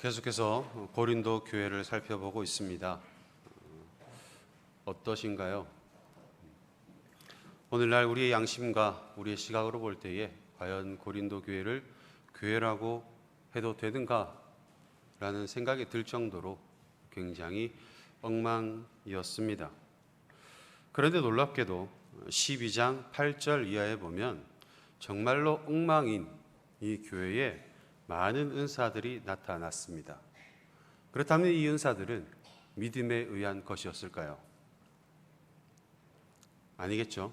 계속해서 고린도 교회를 살펴보고 있습니다. 어떠신가요? 오늘날 우리의 양심과 우리의 시각으로 볼 때에 과연 고린도 교회를 교회라고 해도 되는가라는 생각이 들 정도로 굉장히 엉망이었습니다. 그런데 놀랍게도 12장 8절 이하에 보면 정말로 엉망인 이 교회에 많은 은사들이 나타났습니다. 그렇다면 이 은사들은 믿음에 의한 것이었을까요? 아니겠죠?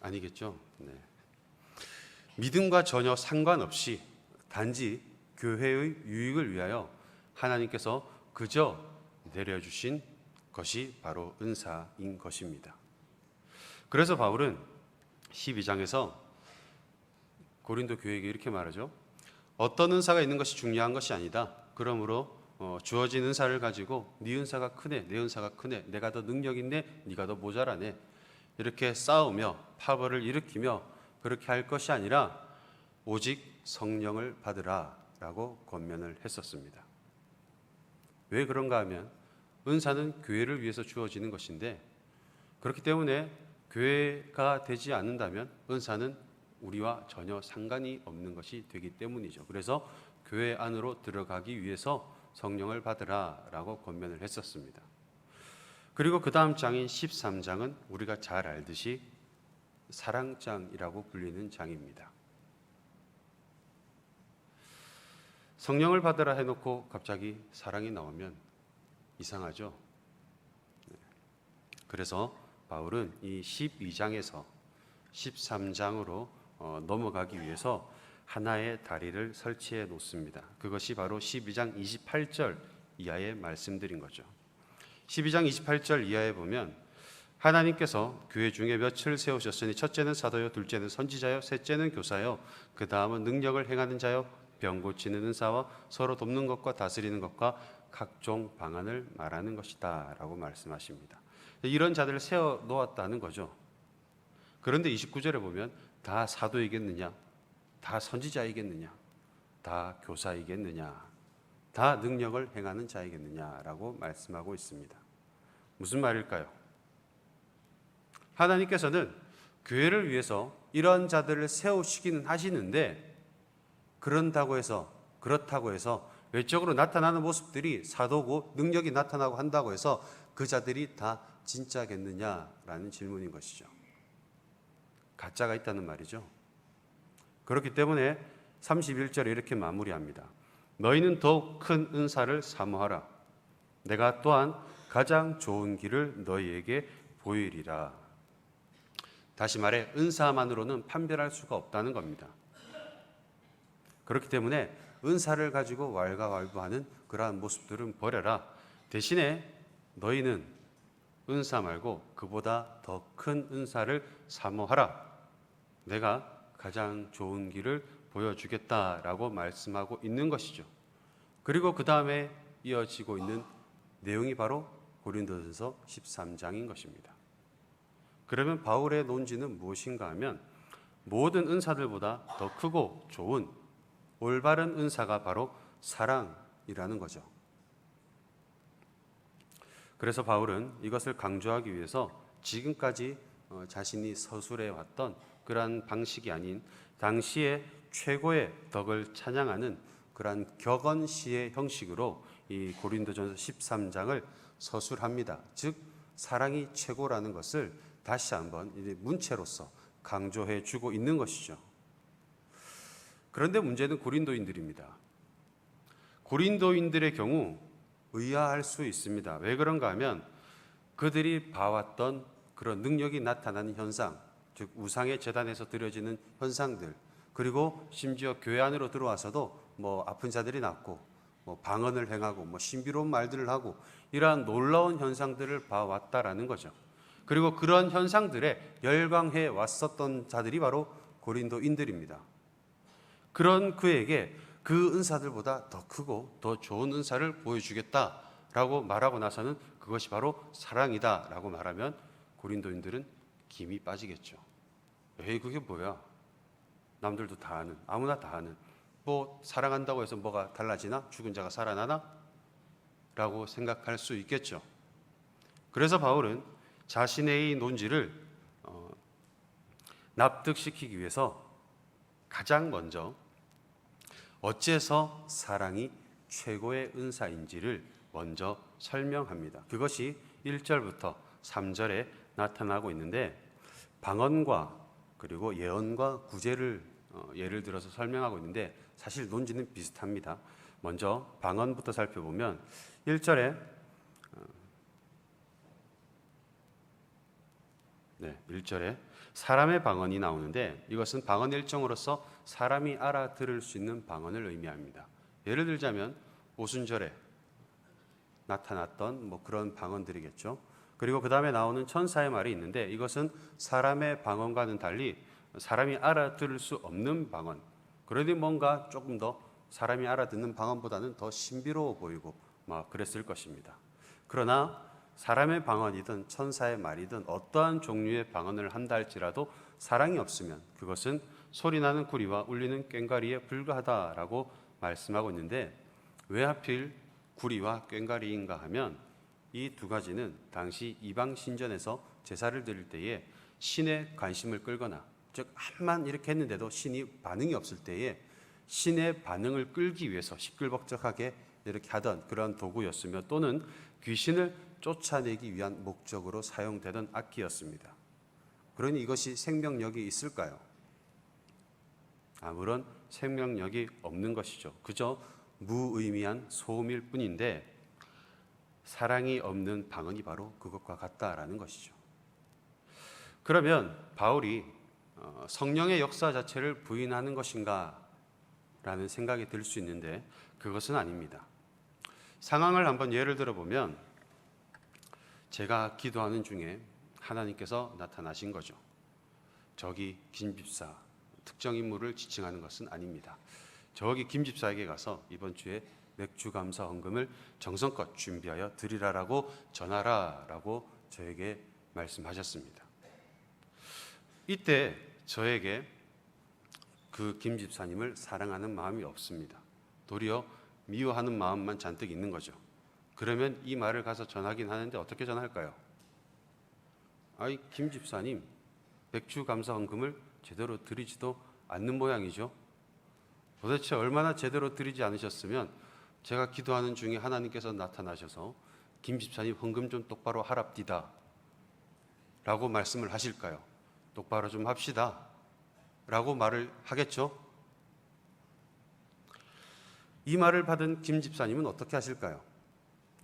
아니겠죠? 네. 믿음과 전혀 상관없이 단지 교회의 유익을 위하여 하나님께서 그저 내려주신 것이 바로 은사인 것입니다. 그래서 바울은 12장에서 고린도 교회에게 이렇게 말하죠. 어떤 은사가 있는 것이 중요한 것이 아니다. 그러므로 어, 주어진 은사를 가지고 네 은사가 크네, 내 은사가 크네, 내가 더 능력 있네, 네가 더 모자라네. 이렇게 싸우며 파벌을 일으키며 그렇게 할 것이 아니라 오직 성령을 받으라라고 권면을 했었습니다. 왜 그런가 하면 은사는 교회를 위해서 주어지는 것인데 그렇기 때문에 교회가 되지 않는다면 은사는 우리와 전혀 상관이 없는 것이 되기 때문이죠. 그래서 교회 안으로 들어가기 위해서 성령을 받으라라고 권면을 했었습니다. 그리고 그 다음 장인 13장은 우리가 잘 알듯이 사랑장이라고 불리는 장입니다. 성령을 받으라 해놓고 갑자기 사랑이 나오면 이상하죠. 네. 그래서 바울은 이 12장에서 13장으로 어, 넘어가기 위해서 하나의 다리를 설치해 놓습니다. 그것이 바로 12장 28절 이하의 말씀들인 거죠. 12장 28절 이하에 보면 하나님께서 교회 중에 몇을 세우셨으니 첫째는 사도요, 둘째는 선지자요, 셋째는 교사요, 그 다음은 능력을 행하는 자요, 병 고치는 은사와 서로 돕는 것과 다스리는 것과 각종 방안을 말하는 것이다라고 말씀하십니다. 이런 자들을 세워 놓았다는 거죠. 그런데 29절에 보면 다 사도이겠느냐? 다 선지자이겠느냐? 다 교사이겠느냐? 다 능력을 행하는 자이겠느냐라고 말씀하고 있습니다. 무슨 말일까요? 하나님께서는 교회를 위해서 이런 자들을 세우시기는 하시는데 그런다고 해서 그렇다고 해서 외적으로 나타나는 모습들이 사도고 능력이 나타나고 한다고 해서 그 자들이 다 진짜겠느냐라는 질문인 것이죠. 가짜가 있다는 말이죠. 그렇기 때문에 31절에 이렇게 마무리합니다. 너희는 더욱 큰 은사를 사모하라. 내가 또한 가장 좋은 길을 너희에게 보이리라. 다시 말해 은사만으로는 판별할 수가 없다는 겁니다. 그렇기 때문에 은사를 가지고 왈가왈부하는 그러한 모습들은 버려라. 대신에 너희는 은사 말고 그보다 더 큰 은사를 사모하라. 내가 가장 좋은 길을 보여주겠다라고 말씀하고 있는 것이죠. 그리고 그 다음에 이어지고 있는 내용이 바로 고린도전서 13장인 것입니다. 그러면 바울의 논지는 무엇인가 하면 모든 은사들보다 더 크고 좋은 올바른 은사가 바로 사랑이라는 거죠. 그래서 바울은 이것을 강조하기 위해서 지금까지 어, 자신이 서술해 왔던 그러한 방식이 아닌 당시의 최고의 덕을 찬양하는 그러한 격언시의 형식으로 이 고린도전서 13장을 서술합니다. 즉 사랑이 최고라는 것을 다시 한번 문체로서 강조해 주고 있는 것이죠. 그런데 문제는 고린도인들입니다. 고린도인들의 경우 의아할 수 있습니다. 왜 그런가 하면 그들이 봐왔던 그런 능력이 나타나는 현상, 즉 우상의 재단에서 드려지는 현상들, 그리고 심지어 교회 안으로 들어와서도 뭐 아픈 자들이 낫고 뭐 방언을 행하고 뭐 신비로운 말들을 하고 이러한 놀라운 현상들을 봐왔다라는 거죠. 그리고 그런 현상들에 열광해 왔었던 자들이 바로 고린도인들입니다. 그런 그에게 그 은사들보다 더 크고 더 좋은 은사를 보여주겠다라고 말하고 나서는 그것이 바로 사랑이다라고 말하면 고린도인들은 김이 빠지겠죠. 에이 그게 뭐야? 남들도 다 아는 아무나 다 아는 뭐 사랑한다고 해서 뭐가 달라지나? 죽은 자가 살아나나? 라고 생각할 수 있겠죠. 그래서 바울은 자신의 이 논지를 어, 납득시키기 위해서 가장 먼저 어째서 사랑이 최고의 은사인지를 먼저 설명합니다. 그것이 1절부터 3절에 나타나고 있는데 방언과 그리고 예언과 구제를 어, 예를 들어서 설명하고 있는데 사실 논지는 비슷합니다. 먼저 방언부터 살펴보면 1절에 네, 1절에 사람의 방언이 나오는데 이것은 방언 일종으로서 사람이 알아들을 수 있는 방언을 의미합니다. 예를 들자면 오순절에 나타났던 뭐 그런 방언들이겠죠. 그리고 그 다음에 나오는 천사의 말이 있는데 이것은 사람의 방언과는 달리 사람이 알아들을 수 없는 방언. 그러니 뭔가 조금 더 사람이 알아듣는 방언보다는 더 신비로워 보이고 막 그랬을 것입니다. 그러나 사람의 방언이든 천사의 말이든 어떠한 종류의 방언을 한다 할지라도 사랑이 없으면 그것은 소리나는 구리와 울리는 꽹과리에 불과하다라고 말씀하고 있는데 왜 하필 구리와 꽹과리인가 하면 이 두 가지는 당시 이방 신전에서 제사를 드릴 때에 신의 관심을 끌거나 즉 한만 이렇게 했는데도 신이 반응이 없을 때에 신의 반응을 끌기 위해서 시끌벅적하게 이렇게 하던 그런 도구였으며 또는 귀신을 쫓아내기 위한 목적으로 사용되던 악기였습니다. 그러니 이것이 생명력이 있을까요? 아무런 생명력이 없는 것이죠. 그저 무의미한 소음일 뿐인데 사랑이 없는 방언이 바로 그것과 같다라는 것이죠. 그러면 바울이 어, 성령의 역사 자체를 부인하는 것인가? 라는 생각이 들 수 있는데 그것은 아닙니다. 상황을 한번 예를 들어 보면 제가 기도하는 중에 하나님께서 나타나신 거죠. 저기 김 집사 특정 인물을 지칭하는 것은 아닙니다. 저기 김 집사에게 가서 이번 주에 맥주 감사 헌금을 정성껏 준비하여 드리라라고 전하라라고 저에게 말씀하셨습니다. 이때 저에게 그 김 집사님을 사랑하는 마음이 없습니다. 도리어 미워하는 마음만 잔뜩 있는 거죠. 그러면 이 말을 가서 전하긴 하는데 어떻게 전할까요? 아이 김 집사님 맥주 감사 헌금을 제대로 드리지도 않는 모양이죠. 도대체 얼마나 제대로 드리지 않으셨으면 제가 기도하는 중에 하나님께서 나타나셔서 김 집사님 헌금 좀 똑바로 하랍디다 라고 말씀을 하실까요? 똑바로 좀 합시다 라고 말을 하겠죠? 이 말을 받은 김 집사님은 어떻게 하실까요?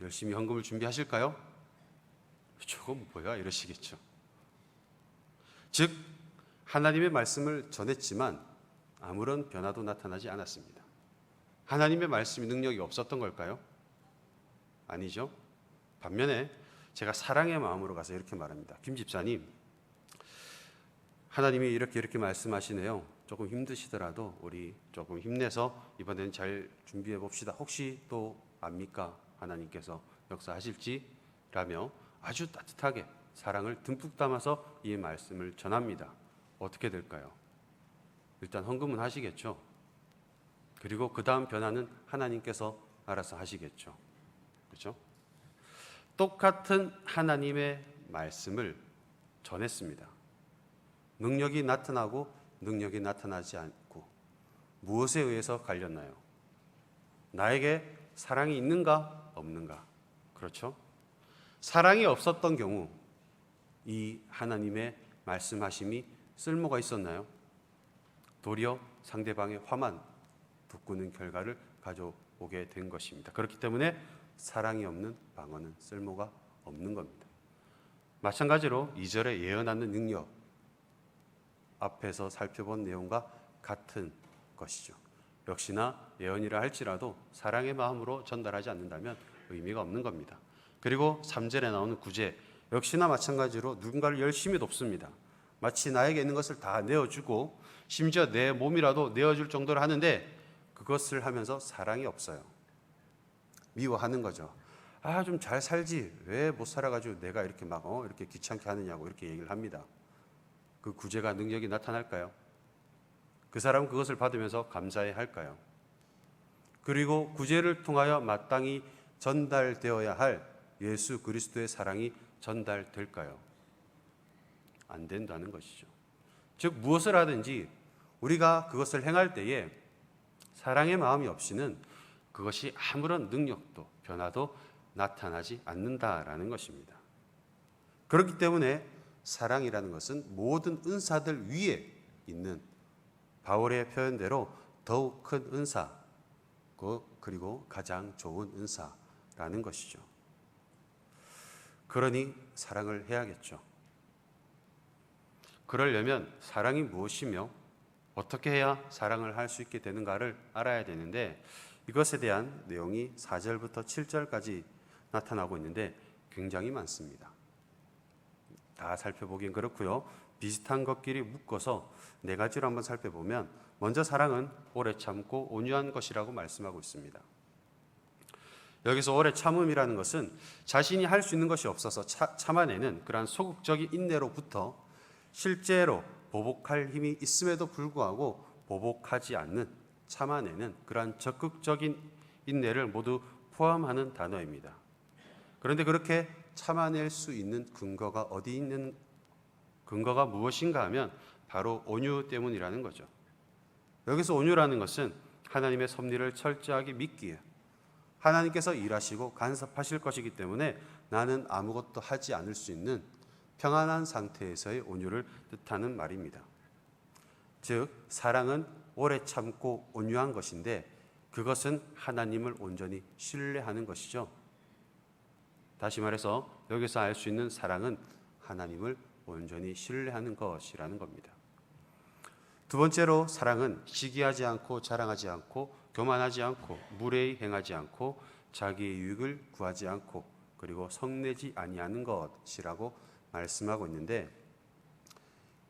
열심히 헌금을 준비하실까요? 저건 뭐야 이러시겠죠. 즉 하나님의 말씀을 전했지만 아무런 변화도 나타나지 않았습니다. 하나님의 말씀이 능력이 없었던 걸까요? 아니죠. 반면에 제가 사랑의 마음으로 가서 이렇게 말합니다. 김 집사님, 하나님이 이렇게 이렇게 말씀하시네요. 조금 힘드시더라도 우리 조금 힘내서 이번엔 잘 준비해 봅시다. 혹시 또 압니까? 하나님께서 역사하실지라며 아주 따뜻하게 사랑을 듬뿍 담아서 이 말씀을 전합니다. 어떻게 될까요? 일단 헌금은 하시겠죠. 그리고 그 다음 변화는 하나님께서 알아서 하시겠죠. 그렇죠? 똑같은 하나님의 말씀을 전했습니다. 능력이 나타나고 능력이 나타나지 않고 무엇에 의해서 갈렸나요? 나에게 사랑이 있는가 없는가? 그렇죠? 사랑이 없었던 경우 이 하나님의 말씀하심이 쓸모가 있었나요? 도리어 상대방의 화만 돋구는 결과를 가져오게 된 것입니다. 그렇기 때문에 사랑이 없는 방언은 쓸모가 없는 겁니다. 마찬가지로 2절에 예언하는 능력 앞에서 살펴본 내용과 같은 것이죠. 역시나 예언이라 할지라도 사랑의 마음으로 전달하지 않는다면 의미가 없는 겁니다. 그리고 3절에 나오는 구제 역시나 마찬가지로 누군가를 열심히 돕습니다. 마치 나에게 있는 것을 다 내어주고 심지어 내 몸이라도 내어줄 정도로 하는데 그것을 하면서 사랑이 없어요. 미워하는 거죠. 아, 좀 잘 살지. 왜 못 살아가지고 내가 이렇게 막, 어, 이렇게 귀찮게 하느냐고 이렇게 얘기를 합니다. 그 구제가 능력이 나타날까요? 그 사람은 그것을 받으면서 감사해 할까요? 그리고 구제를 통하여 마땅히 전달되어야 할 예수 그리스도의 사랑이 전달될까요? 안 된다는 것이죠. 즉 무엇을 하든지 우리가 그것을 행할 때에 사랑의 마음이 없이는 그것이 아무런 능력도 변화도 나타나지 않는다라는 것입니다. 그렇기 때문에 사랑이라는 것은 모든 은사들 위에 있는 바울의 표현대로 더욱 큰 은사 그- 그리고 가장 좋은 은사라는 것이죠. 그러니 사랑을 해야겠죠. 그러려면 사랑이 무엇이며 어떻게 해야 사랑을 할 수 있게 되는가를 알아야 되는데 이것에 대한 내용이 4절부터 7절까지 나타나고 있는데 굉장히 많습니다. 다 살펴보긴 그렇고요. 비슷한 것끼리 묶어서 네 가지로 한번 살펴보면 먼저 사랑은 오래 참고 온유한 것이라고 말씀하고 있습니다. 여기서 오래 참음이라는 것은 자신이 할 수 있는 것이 없어서 차, 참아내는 그러한 소극적인 인내로부터 실제로 보복할 힘이 있음에도 불구하고 보복하지 않는 참아내는 그러한 적극적인 인내를 모두 포함하는 단어입니다. 그런데 그렇게 참아낼 수 있는 근거가 어디 있는 근거가 무엇인가 하면 바로 온유 때문이라는 거죠. 여기서 온유라는 것은 하나님의 섭리를 철저하게 믿기에 하나님께서 일하시고 간섭하실 것이기 때문에 나는 아무것도 하지 않을 수 있는 평안한 상태에서의 온유를 뜻하는 말입니다. 즉 사랑은 오래 참고 온유한 것인데 그것은 하나님을 온전히 신뢰하는 것이죠. 다시 말해서 여기서 알 수 있는 사랑은 하나님을 온전히 신뢰하는 것이라는 겁니다. 두 번째로 사랑은 시기하지 않고 자랑하지 않고 교만하지 않고 무례히 행하지 않고 자기의 유익을 구하지 않고 그리고 성내지 아니하는 것이라고 말씀하고 있는데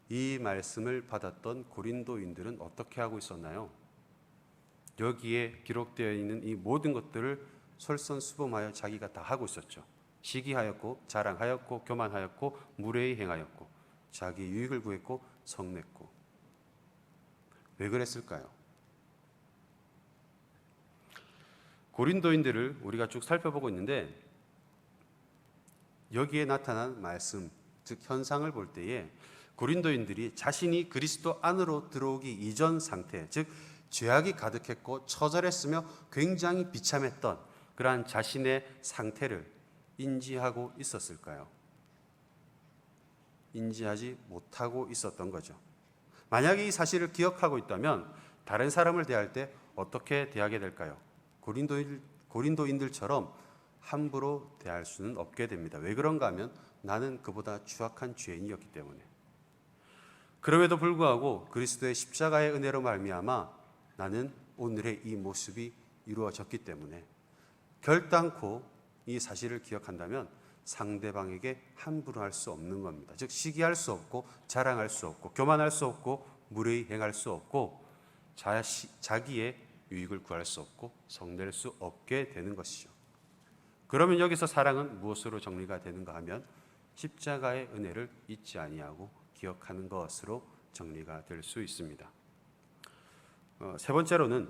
이 말씀을 받았던 고린도인들은 어떻게 하고 있었나요? 여기에 기록되어 있는 이 모든 것들을 솔선수범하여 자기가 다 하고 있었죠. 시기하였고 자랑하였고 교만하였고 무례히 행하였고 자기 유익을 구했고 성냈고 왜 그랬을까요? 고린도인들을 우리가 쭉 살펴보고 있는데 여기에 나타난 말씀 즉 현상을 볼 때에 고린도인들이 자신이 그리스도 안으로 들어오기 이전 상태 즉 죄악이 가득했고 처절했으며 굉장히 비참했던 그러한 자신의 상태를 인지하고 있었을까요? 인지하지 못하고 있었던 거죠. 만약에 이 사실을 기억하고 있다면 다른 사람을 대할 때 어떻게 대하게 될까요? 고린도인, 고린도인들처럼 함부로 대할 수는 없게 됩니다. 왜 그런가 하면 나는 그보다 추악한 죄인이었기 때문에. 그럼에도 불구하고 그리스도의 십자가의 은혜로 말미암아 나는 오늘의 이 모습이 이루어졌기 때문에 결단코 이 사실을 기억한다면 상대방에게 함부로 할 수 없는 겁니다. 즉 시기할 수 없고 자랑할 수 없고 교만할 수 없고 무례히 행할 수 없고 자시, 자기의 유익을 구할 수 없고 성낼 수 없게 되는 것이죠. 그러면 여기서 사랑은 무엇으로 정리가 되는가 하면 십자가의 은혜를 잊지 아니하고 기억하는 것으로 정리가 될 수 있습니다. 어, 세 번째로는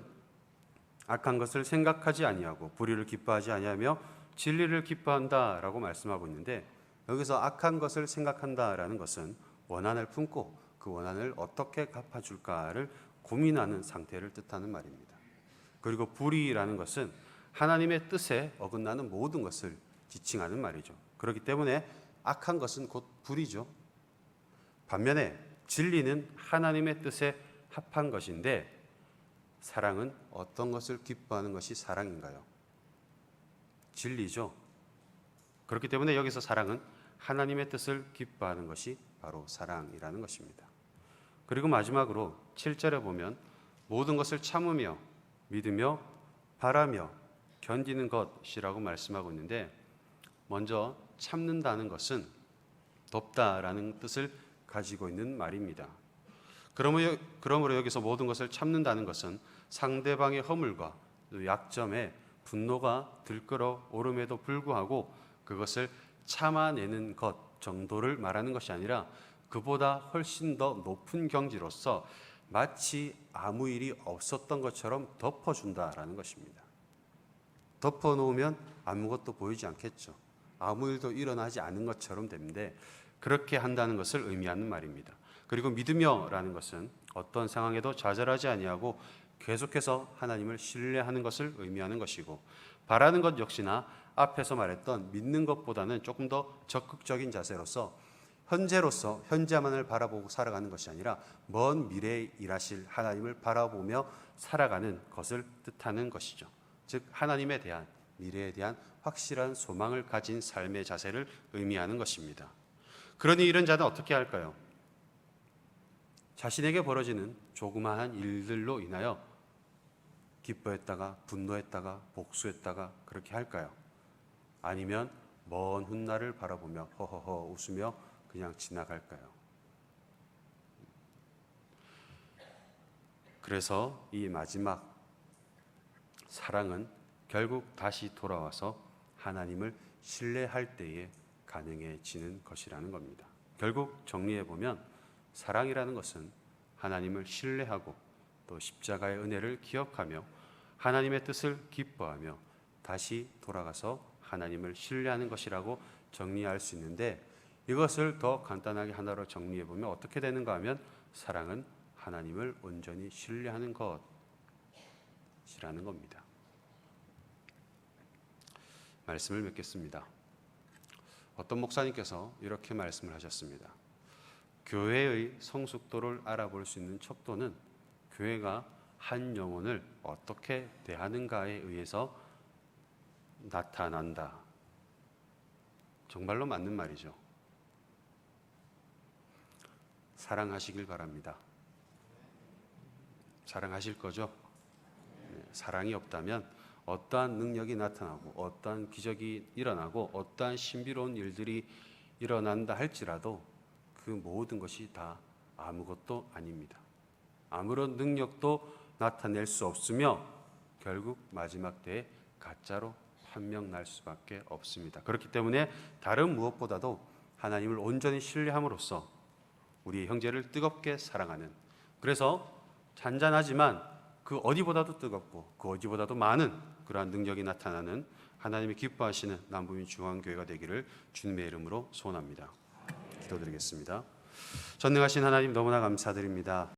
악한 것을 생각하지 아니하고 불의를 기뻐하지 아니하며 진리를 기뻐한다라고 말씀하고 있는데 여기서 악한 것을 생각한다라는 것은 원한을 품고 그 원한을 어떻게 갚아줄까를 고민하는 상태를 뜻하는 말입니다. 그리고 불의라는 것은 하나님의 뜻에 어긋나는 모든 것을 지칭하는 말이죠. 그렇기 때문에 악한 것은 곧 불이죠. 반면에 진리는 하나님의 뜻에 합한 것인데 사랑은 어떤 것을 기뻐하는 것이 사랑인가요? 진리죠. 그렇기 때문에 여기서 사랑은 하나님의 뜻을 기뻐하는 것이 바로 사랑이라는 것입니다. 그리고 마지막으로 7절에 보면 모든 것을 참으며 믿으며 바라며 견디는 것이라고 말씀하고 있는데 먼저 참는다는 것은 덥다라는 뜻을 가지고 있는 말입니다. 그러므로, 여기서 모든 것을 참는다는 것은 상대방의 허물과 약점에 분노가 들끓어 오름에도 불구하고 그것을 참아내는 것 정도를 말하는 것이 아니라 그보다 훨씬 더 높은 경지로서 마치 아무 일이 없었던 것처럼 덮어준다라는 것입니다. 덮어놓으면 아무것도 보이지 않겠죠. 아무 일도 일어나지 않은 것처럼 되는데 그렇게 한다는 것을 의미하는 말입니다. 그리고 믿으며라는 것은 어떤 상황에도 좌절하지 아니하고 계속해서 하나님을 신뢰하는 것을 의미하는 것이고 바라는 것 역시나 앞에서 말했던 믿는 것보다는 조금 더 적극적인 자세로서 현재로서 현재만을 바라보고 살아가는 것이 아니라 먼 미래에 일하실 하나님을 바라보며 살아가는 것을 뜻하는 것이죠. 즉 하나님에 대한 미래에 대한 확실한 소망을 가진 삶의 자세를 의미하는 것입니다. 그러니 이런 자는 어떻게 할까요? 자신에게 벌어지는 조그마한 일들로 인하여 기뻐했다가 분노했다가 복수했다가 그렇게 할까요? 아니면 먼 훗날을 바라보며 허허허 웃으며 그냥 지나갈까요? 그래서 이 마지막 사랑은 결국 다시 돌아와서 하나님을 신뢰할 때에 가능해지는 것이라는 겁니다. 결국 정리해 보면 사랑이라는 것은 하나님을 신뢰하고 또 십자가의 은혜를 기억하며 하나님의 뜻을 기뻐하며 다시 돌아가서 하나님을 신뢰하는 것이라고 정리할 수 있는데 이것을 더 간단하게 하나로 정리해 보면 어떻게 되는가 하면 사랑은 하나님을 온전히 신뢰하는 것 이라는 겁니다. 말씀을 맺겠습니다. 어떤 목사님께서 이렇게 말씀을 하셨습니다. 교회의 성숙도를 알아볼 수 있는 척도는 교회가 한 영혼을 어떻게 대하는가에 의해서 나타난다. 정말로 맞는 말이죠. 사랑하시길 바랍니다. 사랑하실 거죠? 네, 사랑이 없다면 어떠한 능력이 나타나고 어떠한 기적이 일어나고 어떠한 신비로운 일들이 일어난다 할지라도 그 모든 것이 다 아무것도 아닙니다. 아무런 능력도 나타낼 수 없으며 결국 마지막 때에 가짜로 판명 날 수밖에 없습니다. 그렇기 때문에 다른 무엇보다도 하나님을 온전히 신뢰함으로써 우리 형제를 뜨겁게 사랑하는 그래서 잔잔하지만 그 어디보다도 뜨겁고 그 어디보다도 많은 그러한 능력이 나타나는 하나님이 기뻐하시는 남부민 중앙교회가 되기를 주님의 이름으로 소원합니다. 기도드리겠습니다. 전능하신 하나님 너무나 감사드립니다.